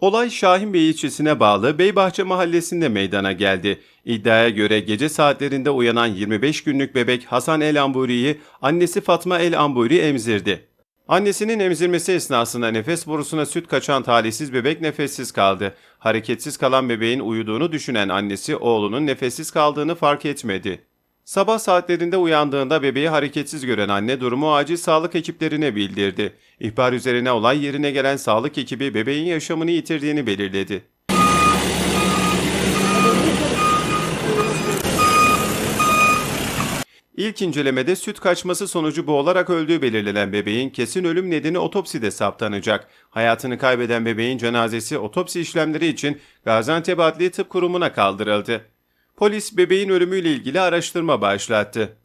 Olay Şahinbey ilçesine bağlı Beybahçe mahallesinde meydana geldi. İddiaya göre gece saatlerinde uyanan 25 günlük bebek Hasan El Amburi'yi annesi Fatma El Amburi emzirdi. Annesinin emzirmesi esnasında nefes borusuna süt kaçan talihsiz bebek nefessiz kaldı. Hareketsiz kalan bebeğin uyuduğunu düşünen annesi oğlunun nefessiz kaldığını fark etmedi. Sabah saatlerinde uyandığında bebeği hareketsiz gören anne durumu acil sağlık ekiplerine bildirdi. İhbar üzerine olay yerine gelen sağlık ekibi bebeğin yaşamını yitirdiğini belirledi. İlk incelemede süt kaçması sonucu boğularak öldüğü belirlenen bebeğin kesin ölüm nedeni otopside saptanacak. Hayatını kaybeden bebeğin cenazesi otopsi işlemleri için Gaziantep Adli Tıp Kurumu'na kaldırıldı. Polis bebeğin ölümüyle ilgili araştırma başlattı.